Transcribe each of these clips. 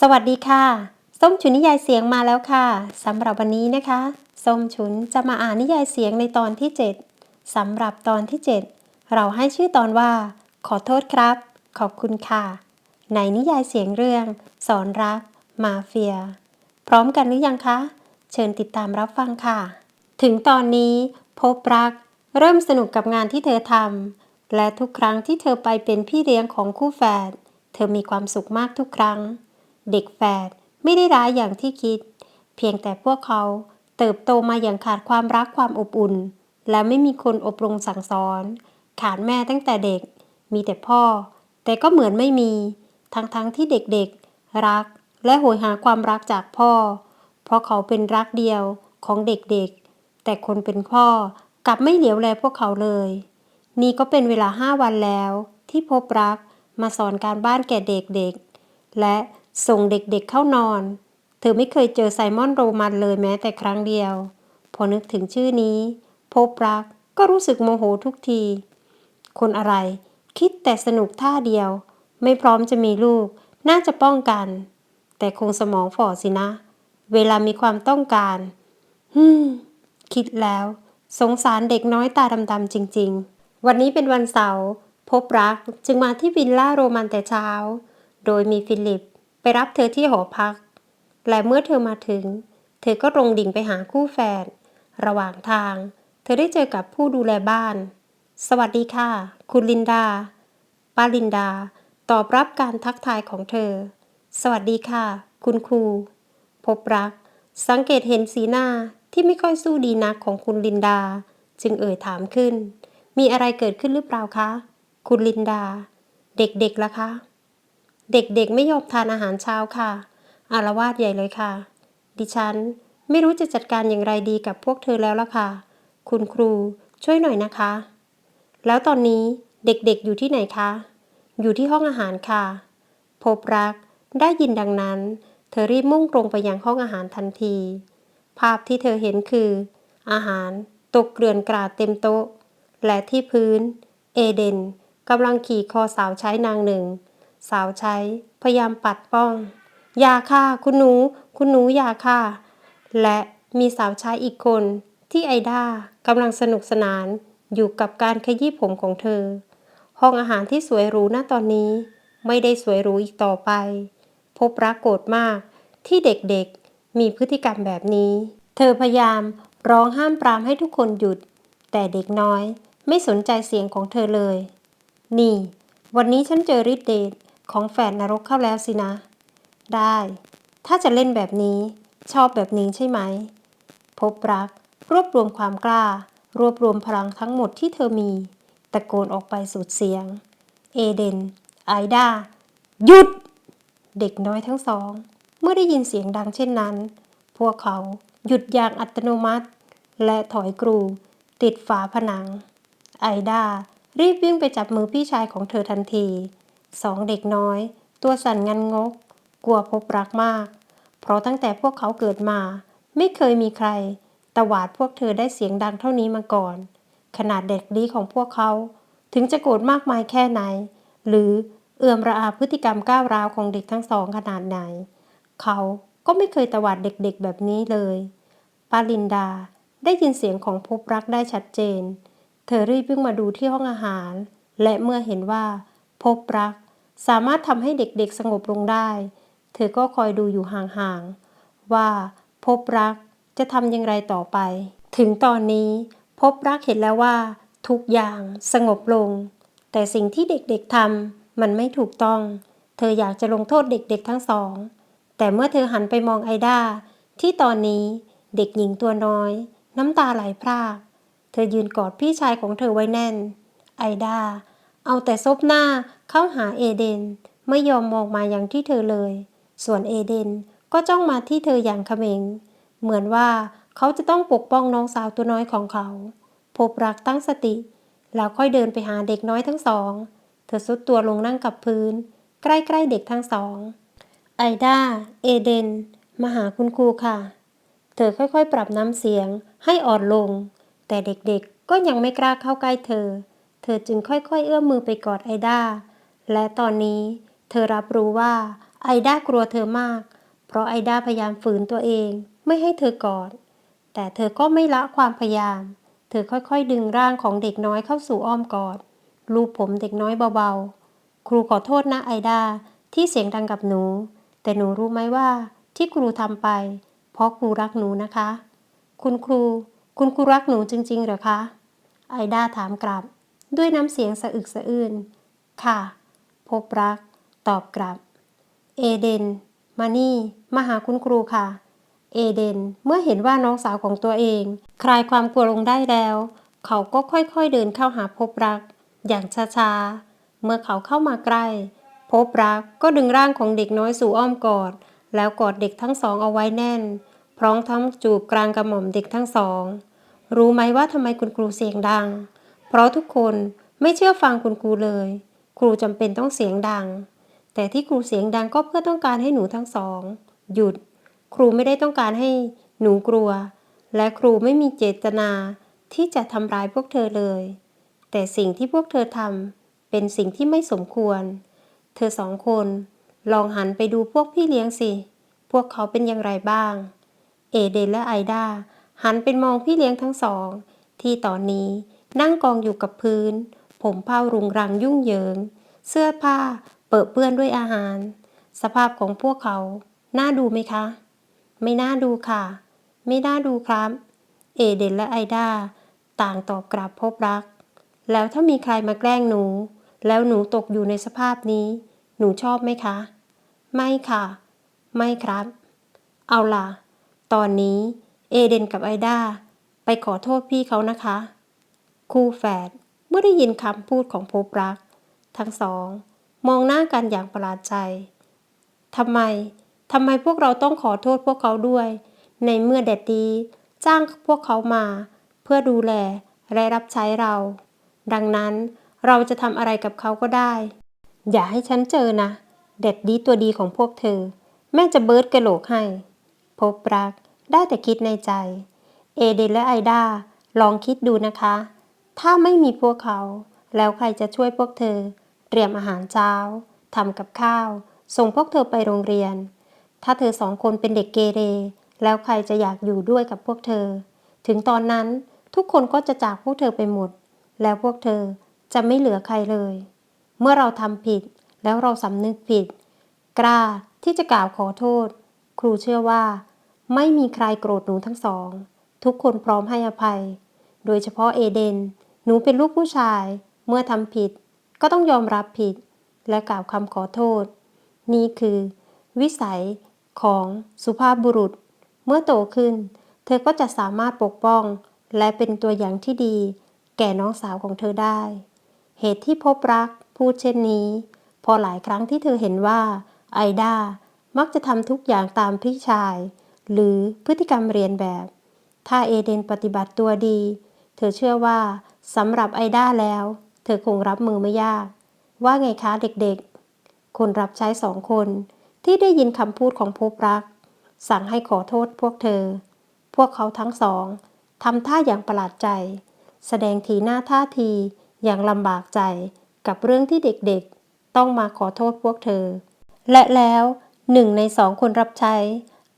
สวัสดีค่ะ ส้มฉุนนิยายเสียงมาแล้วค่ะสำหรับวันนี้นะคะ ส้มฉุนจะมาอ่านนิยายเสียงในตอนที่ 7สำหรับตอนที่ 7 เราให้ชื่อตอนว่า ขอโทษครับ ขอบคุณค่ะ ในนิยายเสียงเรื่อง สอนรัก มาเฟีย พร้อมกันหรือยังคะ เชิญติดตามรับฟังค่ะ ถึงตอนนี้พบรัก เริ่มสนุกกับงานที่เธอทำและทุกครั้งที่เธอไปเป็นพี่เลี้ยงของคู่แฝดเธอมีความสุขมากทุกครั้ง เด็กแฝดไม่ได้ร้ายอย่างที่คิด เพียงแต่พวกเขาเติบโตมาอย่างขาดความรักความอบอุ่น และไม่มีคนอบรมสั่งสอน ขาดแม่ตั้งแต่เด็ก มีแต่พ่อ แต่ก็เหมือนไม่มี ทั้งๆทที่เด็กๆ รักและโหยหาความรักจากพ่อ เพราะเขาเป็นรักเดียวของเด็กๆ แต่คนเป็นพ่อกลับไม่เหลียวแลพวกเขาเลย นี่ก็เป็นเวลาห้าวันแล้วที่พบรักมาสอนการบ้านแก่เด็กๆ และ ส่งเด็กๆเข้านอน เธอไม่เคยเจอไซมอนโรมันเลยแม้แต่ครั้งเดียว พอนึกถึงชื่อนี้ พบรักก็รู้สึกโมโหทุกที คนอะไร คิดแต่สนุกท่าเดียว ไม่พร้อมจะมีลูก น่าจะป้องกัน แต่คงสมองฝ่อสินะ เวลามีความต้องการฮึมคิดแล้ว สงสารเด็กน้อยตาดำๆจริง ๆ วันนี้เป็นวันเสาร์พบรักจึงมาที่วิลล่าโรมันแต่เช้า โดยมีฟิลิป ไปรับเธอที่หอพัก และเมื่อเธอมาถึง เธอก็ตรงดิ่งไปหาคู่แฝดระหว่างทาง เธอได้เจอกับผู้ดูแลบ้าน สวัสดีค่ะ คุณลินดา ป้าลินดา ตอบรับการทักทายของเธอ สวัสดีค่ะ คุณครู พบรัก สังเกตเห็นสีหน้าที่ไม่ค่อยสู้ดีนักของคุณลินดา จึงเอ่ยถามขึ้น มีอะไรเกิดขึ้นหรือเปล่าคะ คุณลินดา เด็กๆล่ะคะ เด็กๆไม่ยอมทานอาหารเช้าค่ะ อารวาสใหญ่เลยค่ะ ดิฉันไม่รู้จะจัดการอย่างไรดีกับพวกเธอแล้วล่ะค่ะ คุณครูช่วยหน่อยนะคะ แล้วตอนนี้เด็กๆอยู่ที่ไหนคะ อยู่ที่ห้องอาหารค่ะ พบรักได้ยินดังนั้น เธอรีบมุ่งตรงไปยังห้องอาหารทันที ภาพที่เธอเห็นคือ อาหารตกเกลื่อนกราดเต็มโต๊ะ และที่พื้น เอเดนกำลังขี่คอสาวใช้นางหนึ่ง สาวใช้ พยายามปัดป้อง อย่าค่ะคุณหนู คุณหนูอย่าค่ะ และมีสาวใช้อีกคนที่ไอด้ากำลังสนุกสนานอยู่กับการขยี้ผมของเธอ ห้องอาหารที่สวยหรูณตอนนี้ ไม่ได้สวยหรูอีกต่อไป พบรักโกรธมากที่เด็กๆ มีพฤติกรรมแบบนี้ เธอพยายามร้องห้ามปรามให้ทุกคนหยุด แต่เด็กน้อยไม่สนใจเสียงของเธอเลย นี่ วันนี้ฉันเจอฤทธิ์เดช ของแฝดนรกเข้าแล้วสินะ ได้ ถ้าจะเล่นแบบนี้ ชอบแบบนี้ใช่ไหม พบรัก รวบรวมความกล้า รวบรวมพลังทั้งหมดที่เธอมี ตะโกนออกไปสุดเสียง เอเดน ไอดา หยุด เด็กน้อยทั้งสอง เมื่อได้ยินเสียงดังเช่นนั้น พวกเขาหยุดอย่างอัตโนมัติ และถอยกรู ติดฝาผนัง ไอดารีบวิ่งไปจับมือพี่ชายของเธอทันที สองเด็กน้อย ตัวสั่นงันงก กลัวพบรักมาก เพราะตั้งแต่พวกเขาเกิดมา ไม่เคยมีใครตวาดพวกเธอได้เสียงดังเท่านี้มาก่อน ขนาดเด็กดีของพวกเขา ถึงจะโกรธมากมายแค่ไหน หรือเอื่อมระอาพฤติกรรมก้าวร้าวของเด็กทั้งสองขนาดไหน เขาก็ไม่เคยตวาดเด็กๆแบบนี้เลยปาลินดาได้ยินเสียงของพบรักได้ชัดเจน เธอรีบวิ่งมาดูที่ห้องอาหาร และเมื่อเห็นว่าพบรัก สามารถทำให้เด็กๆสงบลงได้ เธอก็คอยดูอยู่ห่างๆ ว่าพบรักจะทำอย่างไรต่อไป ถึงตอนนี้พบรักเห็นแล้วว่า ทุกอย่างสงบลง แต่สิ่งที่เด็กๆทำมันไม่ถูกต้อง เธออยากจะลงโทษเด็กๆทั้งสอง แต่เมื่อเธอหันไปมองไอด้าที่ตอนนี้เด็กหญิงตัวน้อย น้ำตาไหลพราก เธอยืนกอดพี่ชายของเธอไว้แน่น ไอด้า เอาแต่ซบหน้าเข้าหาเอเดน ไม่ยอมมองมาอย่างที่เธอเลย ส่วนเอเดนก็จ้องมาที่เธออย่างเขม็ง เหมือนว่าเขาจะต้องปกป้องน้องสาวตัวน้อยของเขา พบรักตั้งสติ แล้วค่อยเดินไปหาเด็กน้อยทั้งสอง เธอซุดตัวลงนั่งกับพื้น ใกล้ๆเด็กทั้งสอง ไอดาเอเดน มาหาคุณครูค่ะ เธอค่อยๆ ปรับน้ำเสียงให้อ่อนลง แต่เด็กๆก็ยังไม่กล้าเข้าใกล้เธอ เธอจึงค่อยๆ เอื้อมมือไปกอดไอดาและตอนนี้เธอรับรู้ว่าไอด้ากลัวเธอมาก เพราะไอด้าพยายามฝืนตัวเองไม่ให้เธอกอด แต่เธอก็ไม่ละความพยายาม เธอค่อยๆ ดึงร่างของเด็กน้อยเข้าสู่อ้อมกอด ลูบผมเด็กน้อยเบาๆ ครูขอโทษนะไอด้าที่เสียงดังกับหนู แต่หนูรู้ไหมว่าที่ครูทำไป เพราะครูรักหนูนะคะ คุณครู คุณครูรักหนูจริงๆ เหรอคะ ไอด้าถามกลับ ด้วยน้ำเสียงสะอึกสะอื้น ค่ะ พบรัก ตอบกลับ เอเดน มานี่ มาหาคุณครูค่ะ เอเดน เมื่อเห็นว่าน้องสาวของตัวเอง คลายความกลัวลงได้แล้ว เขาก็ค่อยๆเดินเข้าหาพบรัก อย่างช้าๆ เมื่อเขาเข้ามาใกล้ พบรักก็ดึงร่างของเด็กน้อยสู่อ้อมกอด แล้วกอดเด็กทั้งสองเอาไว้แน่น พร้อมทั้งจูบกลางกระหม่อมเด็กทั้งสอง รู้ไหมว่าทำไมคุณครูเสียงดัง เพราะทุกคนไม่เชื่อฟังคุณครูเลย ครูจำเป็นต้องเสียงดัง แต่ที่ครูเสียงดังก็เพื่อต้องการให้หนูทั้งสอง หยุด ครูไม่ได้ต้องการให้หนูกลัว และครูไม่มีเจตนาที่จะทำร้ายพวกเธอเลย แต่สิ่งที่พวกเธอทำเป็นสิ่งที่ไม่สมควร เธอสองคน ลองหันไปดูพวกพี่เลี้ยงสิ พวกเขาเป็นอย่างไรบ้าง เอเดนและไอดาหันไปมองพี่เลี้ยงทั้งสอง ที่ตอนนี้ นั่งกองอยู่กับพื้น ผมเผารุงรังยุ่งเหยิง เสื้อผ้าเปื้อเปื้อนด้วยอาหาร สภาพของพวกเขา น่าดูไหมคะ ไม่น่าดูค่ะ ไม่น่าดูครับ เอเดนและไอดาต่างตอบกลับพบรัก แล้วถ้ามีใครมาแกล้งหนู แล้วหนูตกอยู่ในสภาพนี้ หนูชอบไหมคะ ไม่ค่ะ ไม่ครับ เอาล่ะ ตอนนี้เอเดนกับไอดาไปขอโทษพี่เขานะคะ คู่แฝดเมื่อได้ยินคำพูดของพบรัก ทั้งสอง มองหน้ากันอย่างประหลาดใจทำไมทำไมพวกเราต้องขอโทษพวกเขาด้วย ในเมื่อแดดดี จ้างพวกเขามา เพื่อดูแลและรับใช้เรา ดังนั้นเราจะทำอะไรกับเขาก็ได้ อย่าให้ฉันเจอนะเด็ดดีตัวดีของพวกเธอ แม่จะเบิร์ดกระโหลกให้ พบรักได้แต่คิดในใจ เอเดนและไอดาลองคิดดูนะคะ ถ้าไม่มีพวกเขา แล้วใครจะช่วยพวกเธอ เตรียมอาหารเช้าทำกับข้าว ส่งพวกเธอไปโรงเรียน ถ้าเธอสองคนเป็นเด็กเกเร แล้วใครจะอยากอยู่ด้วยกับพวกเธอ ถึงตอนนั้นทุกคนก็จะจากพวกเธอไปหมด แล้วพวกเธอจะไม่เหลือใครเลย เมื่อเราทำผิดแล้วเราสำนึกผิด กล้าที่จะกล่าวขอโทษ ครูเชื่อว่า ไม่มีใครโกรธหนูทั้งสอง ทุกคนพร้อมให้อภัย โดยเฉพาะเอเดน หนูเป็นลูกผู้ชาย เมื่อทำผิดก็ต้องยอมรับผิด และกล่าวคำขอโทษ นี่คือ วิสัยของสุภาพบุรุษ เมื่อโตขึ้น เธอก็จะสามารถปกป้อง และเป็นตัวอย่างที่ดี แก่น้องสาวของเธอได้ เหตุที่พบรักพูดเช่นนี้ พอหลายครั้งที่เธอเห็นว่า ไอดามักจะทำทุกอย่างตามพี่ชาย หรือพฤติกรรมเรียนแบบ ถ้าเอเดนปฏิบัติตัวดี เธอเชื่อว่า สำหรับไอด้าแล้ว เธอคงรับมือไม่ยาก ว่าไงคะเด็กๆ คนรับใช้สองคนที่ได้ยินคำพูดของพบรัก สั่งให้ขอโทษพวกเธอ พวกเขาทั้งสองทำท่าอย่างประหลาดใจ แสดงทีหน้าท่าทีอย่างลำบากใจกับเรื่องที่เด็กๆ ต้องมาขอโทษพวกเธอ และแล้วหนึ่งในสองคนรับใช้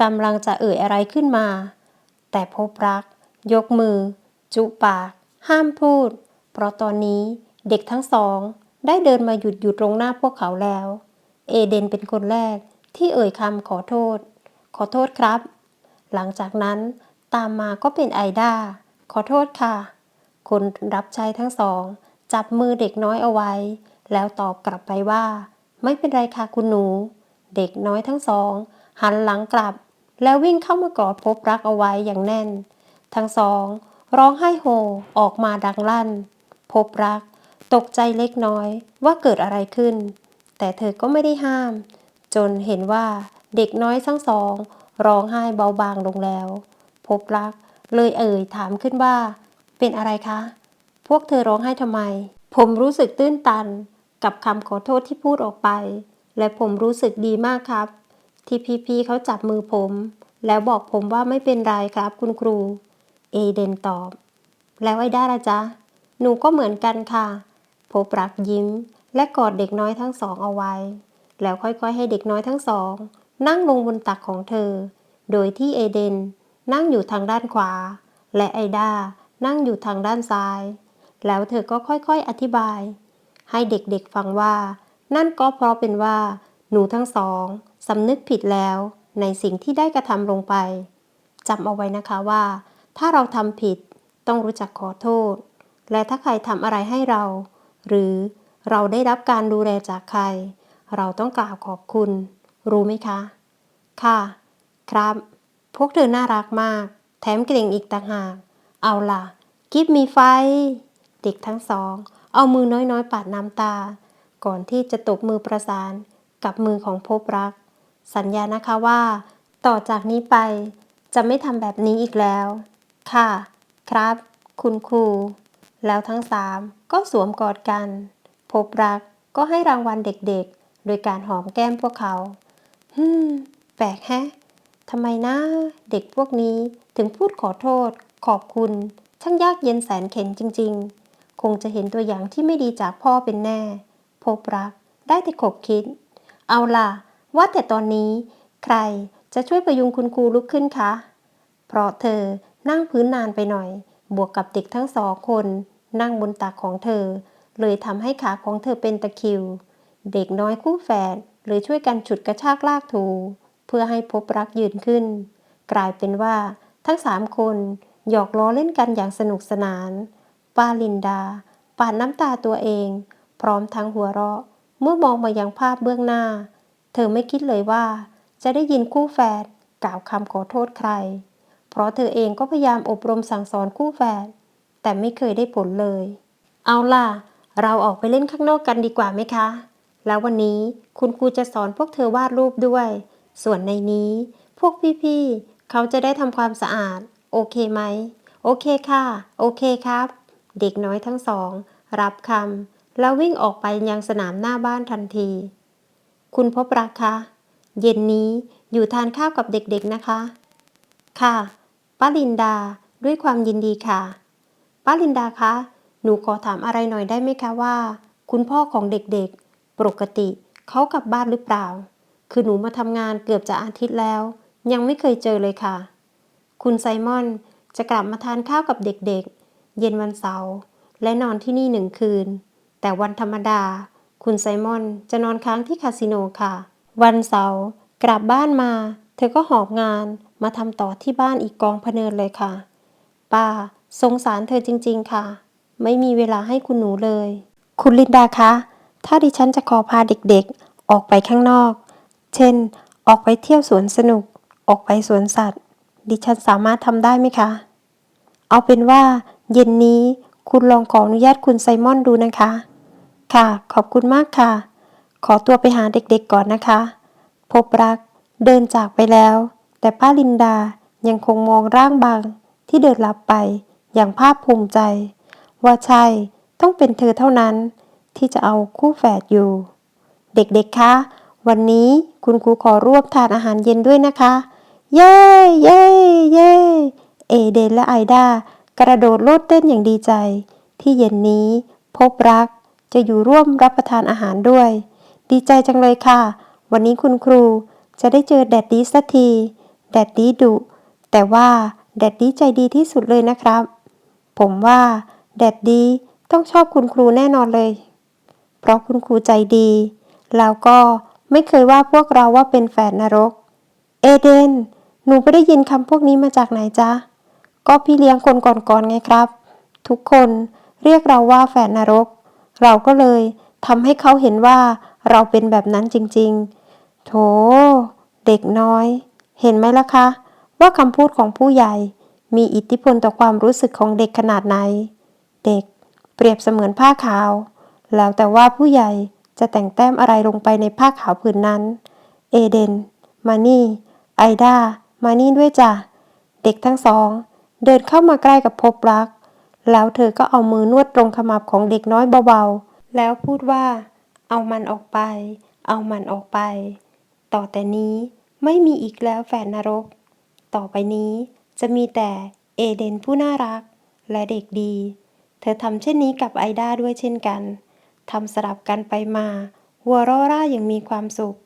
กำลังจะเอ่ยอะไรขึ้นมา แต่พบรัก ยกมือ จุปาก ห้ามพูด เพราะตอนนี้เด็กทั้งสองได้เดินมาหยุดอยู่ตรงหน้าพวกเขาแล้ว เอเดนเป็นคนแรกที่เอ่ยคำขอโทษ ขอโทษครับ หลังจากนั้นตามมาก็เป็นไอดาขอโทษค่ะ คนรับใช้ทั้งสอง จับมือเด็กน้อยเอาไว้ แล้วตอบกลับไปว่า ไม่เป็นไรค่ะคุณหนู เด็กน้อยทั้งสอง หันหลังกลับ แล้ววิ่งเข้ามากอดพบรักเอาไว้อย่างแน่น ทั้งสอง ร้องไห้โฮออกมาดังลั่น พบรัก ตกใจเล็กน้อยว่าเกิดอะไรขึ้น แต่เธอก็ไม่ได้ห้าม จนเห็นว่าเด็กน้อยทั้งสองร้องไห้เบาบางลงแล้ว พบรัก เลยเอ่ยถามขึ้นว่า เป็นอะไรคะ พวกเธอร้องไห้ทำไม ผมรู้สึกตื้นตันกับคำขอโทษที่พูดออกไป และผมรู้สึกดีมากครับ ที่พี่ๆเขาจับมือผม แล้วบอกผมว่าไม่เป็นไรครับคุณครู เอเดนตอบ แล้วไอ้ด้าละจ๊ะ หนูก็เหมือนกันค่ะ พบรักยิ้ม และกอดเด็กน้อยทั้งสองเอาไว้ แล้วค่อยๆให้เด็กน้อยทั้งสอง นั่งลงบนตักของเธอ โดยที่เอเดนนั่งอยู่ทางด้านขวา และไอดานั่งอยู่ทางด้านซ้าย แล้วเธอก็ค่อยๆอธิบาย ให้เด็กๆฟังว่า นั่นก็เพราะเป็นว่า หนูทั้งสองสำนึกผิดแล้ว ในสิ่งที่ได้กระทำลงไปจำเอาไว้นะคะว่า ถ้าเราทำผิด ต้องรู้จักขอโทษ และถ้าใครทำอะไรให้เรา หรือเราได้รับการดูแลจากใคร เราต้องกล่าวขอบคุณ รู้ไหมคะ ค่ะ ครับ พวกเธอน่ารักมาก แถมเก่งอีกต่างหาก เอาล่ะ กิฟมีไฟ เด็กทั้งสอง เอามือน้อยๆ ปาดน้ำตา ก่อนที่จะตบมือประสานกับมือของพบรัก สัญญานะคะว่า ต่อจากนี้ไปจะไม่ทำแบบนี้อีกแล้ว ค่ะ ครับ คุณครู แล้วทั้งสามก็สวมกอดกัน พบรักก็ให้รางวัลเด็กๆ โดยการหอมแก้มพวกเขาฮึมแปลกแฮะทำไมนะ เด็กพวกนี้ถึงพูดขอโทษ ขอบคุณ ช่างยากเย็นแสนเข็ญจริง ๆ คงจะเห็นตัวอย่างที่ไม่ดีจากพ่อเป็นแน่ พบรักได้แต่ขบคิด เอาล่ะ ว่าแต่ตอนนี้ ใครจะช่วยประยุงคุณครูลุกขึ้นคะ เพราะเธอ นั่งพื้นนานไปหน่อย บวกกับเด็กทั้งสองคน นั่งบนตักของเธอ เลยทำให้ขาของเธอเป็นตะคิว เด็กน้อยคู่แฝดเลยช่วยกันฉุดกระชากลากถู เพื่อให้พบรักยืนขึ้น กลายเป็นว่า ทั้งสามคนหยอกล้อเล่นกันอย่างสนุกสนาน ป้าลินดาปาดน้ำตาตัวเอง พร้อมทั้งหัวเราะ เมื่อมองมายังภาพเบื้องหน้า เธอไม่คิดเลยว่า จะได้ยินคู่แฝดกล่าวคำขอโทษใคร เพราะเธอเองก็พยายามอบรมสั่งสอนคู่แฝดแต่ไม่เคยได้ผลเลย เอาล่ะ เราออกไปเล่นข้างนอกกันดีกว่าไหมคะ แล้ววันนี้คุณครูจะสอนพวกเธอวาดรูปด้วย ส่วนในนี้ พวกพี่ๆ เขาจะได้ทำความสะอาด โอเคไหม โอเคค่ะ โอเคครับ เด็กน้อยทั้งสอง รับคำแล้ววิ่งออกไปยังสนามหน้าบ้านทันที คุณพบรักคะ เย็นนี้อยู่ทานข้าวกับเด็กๆนะคะ ค่ะ ป้าลินดา ด้วยความยินดีค่ะ ป้าลินดาคะ หนูขอถามอะไรหน่อยได้ไหมคะว่า คุณพ่อของเด็กๆ ปกติเขากลับบ้านหรือเปล่า คือหนูมาทำงานเกือบจะอาทิตย์แล้ว ยังไม่เคยเจอเลยค่ะ คุณไซมอนจะกลับมาทานข้าวกับเด็กๆ เย็นวันเสาร์และนอนที่นี่หนึ่งคืน แต่วันธรรมดา คุณไซมอนจะนอนค้างที่คาสิโนค่ะ วันเสาร์กลับบ้านมา เธอก็หอบงาน มาทำต่อที่บ้านอีกกองพเนินเลยค่ะ ป้าสงสารเธอจริง ๆ ค่ะ ไม่มีเวลาให้คุณหนูเลย คุณลินดาคะ ถ้าดิฉันจะขอพาเด็กๆ ออกไปข้างนอก เช่น ออกไปเที่ยวสวนสนุก ออกไปสวนสัตว์ ดิฉันสามารถทำได้ไหมคะ เอาเป็นว่า เย็นนี้คุณลองขออนุญาตคุณไซมอนดูนะคะ ค่ะ ขอบคุณมากค่ะ ขอตัวไปหาเด็กๆก่อนนะคะ พบรักเดินจากไปแล้ว แต่ป้าลินดายังคงมองร่างบางที่เดินลับไปอย่างภาคภูมิใจ ว่าใช่ต้องเป็นเธอเท่านั้นที่จะเอาคู่แฝดอยู่ เด็กๆ คะ วันนี้คุณครูขอร่วมทานอาหารเย็นด้วยนะคะ เย้เย้เย้เอเดนและไอดากระโดดโลดเต้นอย่างดีใจ ที่เย็นนี้พบรักจะอยู่ร่วมรับประทานอาหารด้วย ดีใจจังเลยค่ะ วันนี้คุณครูจะได้เจอแดดดีสักที แดดดี้ดุ แต่ว่าแดดดี้ใจดีที่สุดเลยนะครับ ผมว่าแดดดี้ต้องชอบคุณครูแน่นอนเลย เพราะคุณครูใจดี แล้วก็ไม่เคยว่าพวกเราว่าเป็นแฝดนรก เอเดน หนูไปได้ยินคำพวกนี้มาจากไหนจ๊ะ ก็พี่เลี้ยงคนก่อนๆไงครับ ทุกคนเรียกเราว่าแฝดนรก เราก็เลยทำให้เขาเห็นว่าเราเป็นแบบนั้นจริง ๆ โถ เด็กน้อย เห็นไหมล่ะคะ ว่าคำพูดของผู้ใหญ่ มีอิทธิพลต่อความรู้สึกของเด็กขนาดไหน เด็ก เปรียบเสมือนผ้าขาว แล้วแต่ว่าผู้ใหญ่จะแต่งแต้มอะไรลงไปในผ้าขาวผืนนั้น เอเดน มานี่ ไอดา มานี่ด้วยจ้ะ เด็กทั้งสอง เดินเข้ามาใกล้กับพบรัก แล้วเธอก็เอามือนวดตรงขมับของเด็กน้อยเบาๆ แล้วพูดว่า เอามันออกไป เอามันออกไป ต่อแต่นี้ ไม่มีอีกแล้วแฟนนรก ต่อไปนี้จะมีแต่เอเดนผู้น่ารัก และเด็กดี เธอทำเช่นนี้กับไอด้าด้วยเช่นกันทำสลับกันไปมาหัวราะร่าอย่างมีความสุข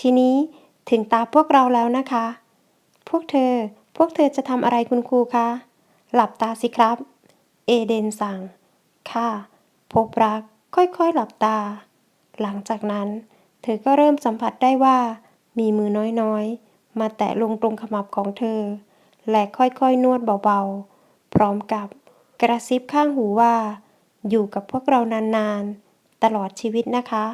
ทีนี้ถึงตาพวกเราแล้วนะคะ พวกเธอ พวกเธอจะทำอะไรคุณครูคะ หลับตาสิครับ เอเดนสั่ง ค่ะ พบรักค่อยๆหลับตา หลังจากนั้น เธอก็เริ่มสัมผัสได้ว่า มีมือน้อยๆ มาแตะลงตรงขมับของเธอ และค่อยๆ นวดเบาๆ พร้อมกับกระซิบข้างหูว่า อยู่กับพวกเรานานๆ ตลอดชีวิตนะคะ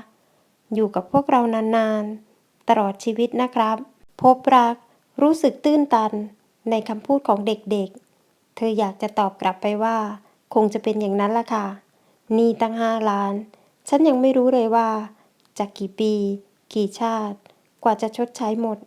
อยู่กับพวกเรานานๆ ตลอดชีวิตนะครับ พบรักรู้สึกตื้นตันในคำพูดของเด็กๆ เธออยากจะตอบกลับไปว่า คงจะเป็นอย่างนั้นละค่ะ นี่ตั้งห้าล้าน ฉันยังไม่รู้เลยว่าจากกี่ปี กี่ชาติ กว่าจะชดใช้หมด